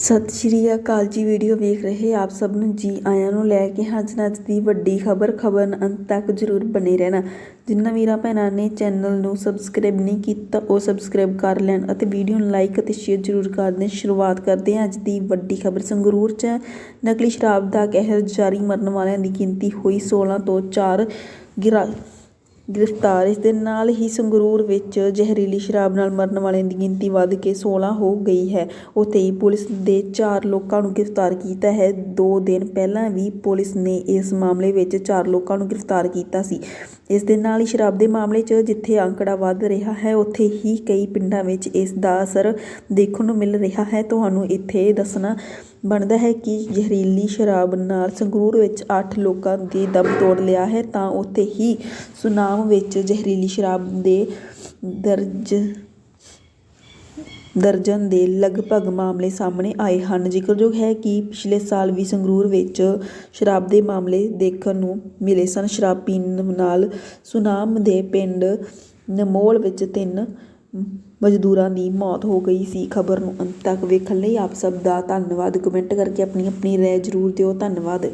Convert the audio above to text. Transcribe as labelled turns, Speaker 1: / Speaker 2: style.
Speaker 1: ਸਤਿ ਸ਼੍ਰੀ ਅਕਾਲ ਜੀ, ਵੀਡੀਓ ਵੇਖ ਰਹੇ ਆਪ ਸਭ ਨੂੰ ਜੀ ਆਇਆਂ ਨੂੰ ਲੈ ਕੇ ਹਾਜ਼ਰ ਅੱਜ ਦੀ ਵੱਡੀ ਖਬਰ ਖਬਰ ਅੰਤ ਤੱਕ ਜ਼ਰੂਰ ਬਣੇ ਰਹਿਣਾ। ਜਿਨ੍ਹਾਂ ਵੀਰਾਂ ਭੈਣਾਂ ਨੇ ਚੈਨਲ ਨੂੰ ਸਬਸਕ੍ਰਾਈਬ ਨਹੀਂ ਕੀਤਾ, ਉਹ ਸਬਸਕ੍ਰਾਈਬ ਕਰ ਲੈਣ ਅਤੇ ਵੀਡੀਓ ਨੂੰ ਲਾਈਕ ਅਤੇ ਸ਼ੇਅਰ ਜ਼ਰੂਰ ਕਰ ਦੇਣ। ਸ਼ੁਰੂਆਤ ਕਰਦੇ ਹਾਂ ਅੱਜ ਦੀ ਵੱਡੀ ਖਬਰ। ਸੰਗਰੂਰ 'ਚ ਨਕਲੀ ਸ਼ਰਾਬ ਦਾ ਕਹਿਰ ਜਾਰੀ ਮਰਨ ਵਾਲਿਆਂ ਦੀ ਗਿਣਤੀ ਹੋਈ 16 ਤੋਂ 4 ਗਿਰਾ ਗ੍ਰਿਫਤਾਰ। ਇਸ ਦੇ ਨਾਲ ਹੀ ਸੰਗਰੂਰ ਵਿੱਚ ਜ਼ਹਿਰੀਲੀ ਸ਼ਰਾਬ ਨਾਲ ਮਰਨ ਵਾਲਿਆਂ ਦੀ ਗਿਣਤੀ ਵੱਧ ਕੇ 16 ਹੋ ਗਈ ਹੈ। ਉੱਥੇ ਹੀ ਪੁਲਿਸ ਦੇ ਚਾਰ ਲੋਕਾਂ ਨੂੰ ਗ੍ਰਿਫਤਾਰ ਕੀਤਾ ਹੈ। ਦੋ ਦਿਨ ਪਹਿਲਾਂ ਵੀ ਪੁਲਿਸ ਨੇ ਇਸ ਮਾਮਲੇ ਵਿੱਚ ਚਾਰ ਲੋਕਾਂ ਨੂੰ ਗ੍ਰਿਫਤਾਰ ਕੀਤਾ ਸੀ। ਇਸ ਦੇ ਨਾਲ ਹੀ ਸ਼ਰਾਬ ਦੇ ਮਾਮਲੇ 'ਚ ਜਿੱਥੇ ਅੰਕੜਾ ਵੱਧ ਰਿਹਾ ਹੈ, ਉੱਥੇ ਹੀ ਕਈ ਪਿੰਡਾਂ ਵਿੱਚ ਇਸ ਦਾ ਅਸਰ ਦੇਖਣ ਨੂੰ ਮਿਲ ਰਿਹਾ ਹੈ। ਤੁਹਾਨੂੰ ਇੱਥੇ ਦੱਸਣਾ ਬਣਦਾ ਹੈ ਕਿ ਜ਼ਹਿਰੀਲੀ ਸ਼ਰਾਬ ਨਾਲ ਸੰਗਰੂਰ ਵਿੱਚ 8 ਲੋਕਾਂ ਦੀ ਦਮ ਤੋੜ ਲਿਆ ਹੈ। ਤਾਂ ਉੱਥੇ ਹੀ ਸੁਨਾਮ ਵਿੱਚ ਜ਼ਹਿਰੀਲੀ ਸ਼ਰਾਬ ਦੇ ਦਰਜ, ਦਰਜਨ ਦੇ ਲਗਭਗ ਮਾਮਲੇ ਸਾਹਮਣੇ ਆਏ ਹਨ। ਜ਼ਿਕਰਯੋਗ ਹੈ ਕਿ ਪਿਛਲੇ ਸਾਲ ਵੀ ਸੰਗਰੂਰ ਵਿੱਚ ਸ਼ਰਾਬ ਦੇ ਮਾਮਲੇ ਦੇਖਣ ਨੂੰ ਮਿਲੇ ਸਨ। ਸ਼ਰਾਬ ਪੀਣ ਨਾਲ ਸੁਨਾਮ ਦੇ ਪਿੰਡ ਨਮੋਲ ਵਿੱਚ ਤਿੰਨ ਮਜ਼ਦੂਰਾਂ ਦੀ ਮੌਤ ਹੋ ਗਈ ਸੀ। ਖਬਰ ਨੂੰ ਅੰਤ ਤੱਕ ਵੇਖਣ ਲਈ ਆਪ ਸਭ ਦਾ ਧੰਨਵਾਦ। ਕਮੈਂਟ ਕਰਕੇ ਆਪਣੀ ਆਪਣੀ ਰਾਏ ਜ਼ਰੂਰ ਦਿਓ। ਧੰਨਵਾਦ।